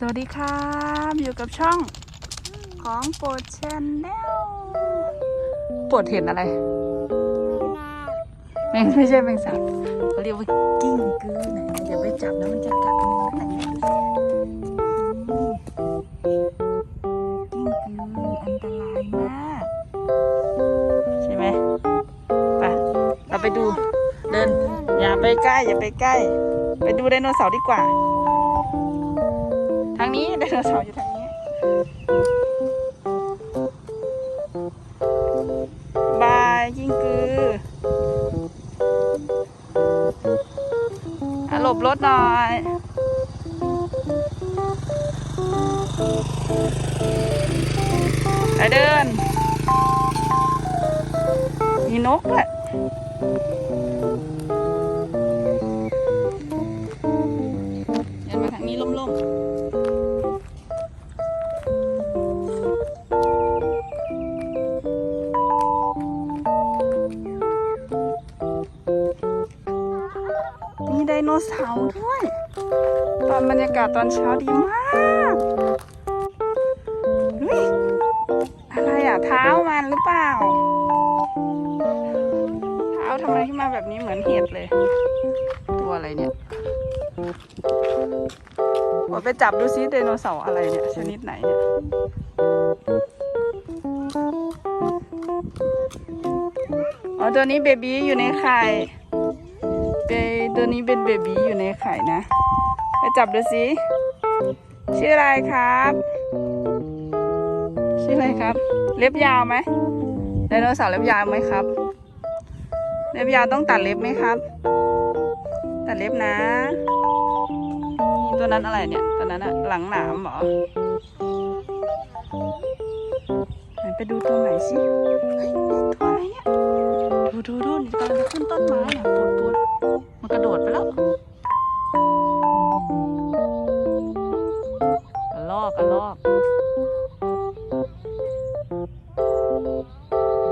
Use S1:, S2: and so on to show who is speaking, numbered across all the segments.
S1: สวัสดีครับ อยู่กับช่องของโปรดชนแนลโปรดเห็นอะไรแมงไม่ใช่แมงสาบเขาเรียกว่ากิ้งกือไหนอย่าไปจับนะมันจะกัดมือไหนกิ้งกืออันตรายมากใช่ไหมไปเราไปดูเดิน อย่าไปใกล้ อย่าไปใกล้ ไปดูไดโนเสาร์ดีกว่า ทางนี้ไดโนเสาร์อยู่ทางนี้ บายยิงกืออะหลบรถหน่อยไปเดิน มีนกด้วยเมีไดโนเสาร์ด้วย ตอนบรรยากาศตอนเช้าดีมากเฮ้ยอะไรอะเท้ามันหรือเปล่า เท้าทำไมที่มาแบบนี้เหมือนเห็ดเลย ตัวอะไรเนี่ยขอไปจับดูซิไดโนเสาร์อะไรเนี่ย ชนิดไหนเนี่ยอ๋อตัวนี้เบบี้อยู่ในไข่ เบตัวนี้เป็นเบบีอยู่ในไข่นะไปจับดูสิชื่ออะไรครับ ชื่ออะไรครับ เล็บยาวไหมไดโนเสาร์เล็บยาวไหมครับ เล็บยาวต้องตัดเล็บไหมครับ ตัดเล็บนะนี่ตัวนั้นอะไรเนี่ยตัวนั้นอะหลังหนามเหรอไปดูตัวไหนสิตัวอะไรเนี่ยดูดูดูนี่กำลังจะขึ้นต้นไม้อะปวดปวด มันกระโดดไปแล้วกระลอกกระลอก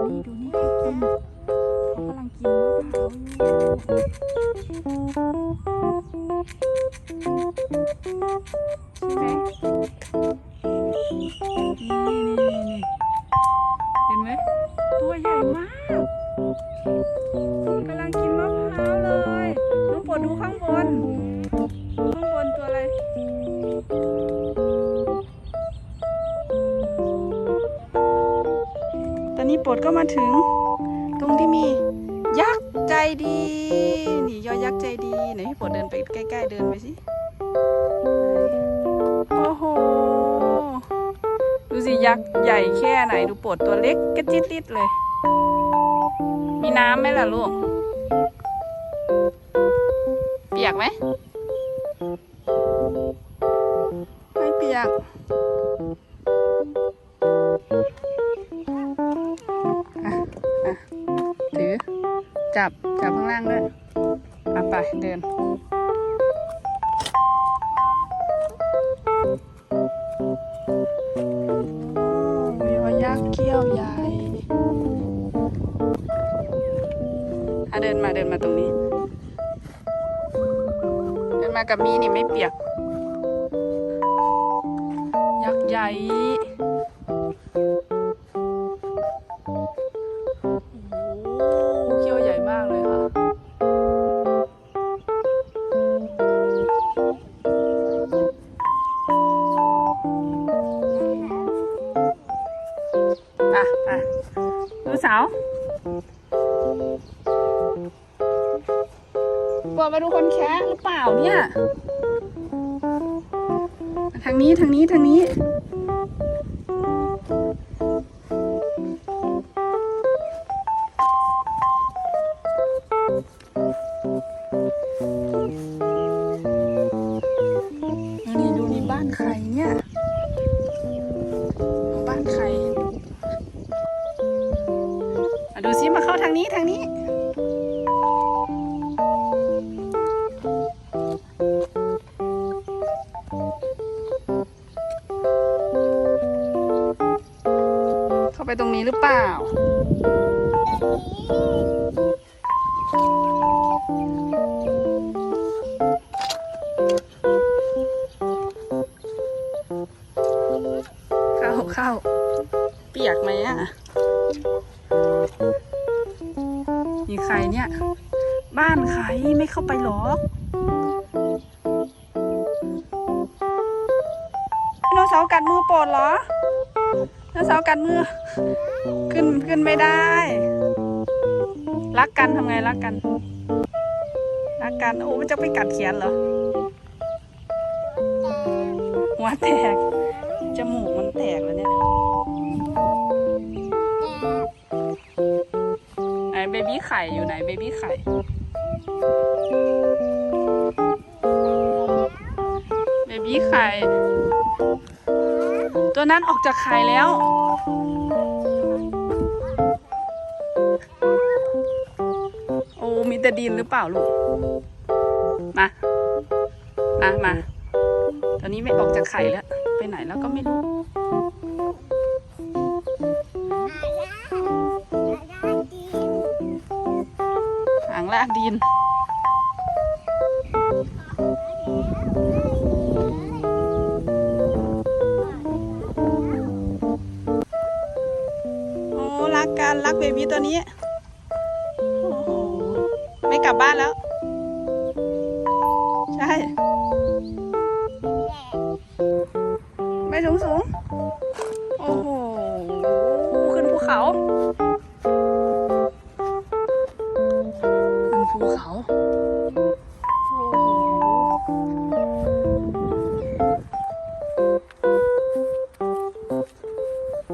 S1: นี่ดูนี่เขากินเขากำลังกินมะพร้าวอยู่ใช่ไหม ปวดก็มาถึง ตรงที่มียักษ์ใจดี นี่ยอยักษ์ใจดีไหนพี่ปวดเดินไปใกล้ๆเดินไปสิโอ้โหดูสิยักษ์ใหญ่แค่ไหนดูปวดตัวเล็กกระจิดเลย มีน้ำไหมล่ะลูก เปียกไหมไม่เปียก จับจับข้างล่างด้วยอะไปเดิน มีวายักษ์เขี้ยวใหญ่อะเดินมาเดินมาตรงนี้ เดินมากับมีนี่ไม่เปียก ยักษ์ใหญ่ อะอะดูเสาปวดมาดูคนแคะหรือเปล่าเนี่ย ทางนี้ทางนี้ทางนี้าเข้าทางนี้ทางนี้ เข้าไปตรงนี้หรือเปล่า เข้าวเปียกไหมอะ มีใครเนี่ย บ้านใครไม่เข้าไปหรอกไดโนเสาร์กัดมือโปรดเหรอไดโนเสาร์กัดมือ ขึ้นขึ้นไม่ได้ รักกันทำไงรักกัน รักกันโอ้มันจะไปกัดเขียนเหรอ หัวแตกจมูกมันแตกแล้วเนี่ย เบบี้ไข่อยู่ไหนเบบี้ไข่เบบี้ไข่ตัวนั้นออกจากไข่แล้ว โอ้มีแต่ดินหรือเปล่าลูก มา มา มา ตอนนี้ไม่ออกจากไข่แล้ว ไปไหนแล้วก็ไม่รู้ ลากดิน โอ้รักกันรักเบบี้ตัวนี้โอ้โหไม่กลับบ้านแล้ว ใช่ ไม่สูงสูง โอ้โห ขึ้นภูเขา โ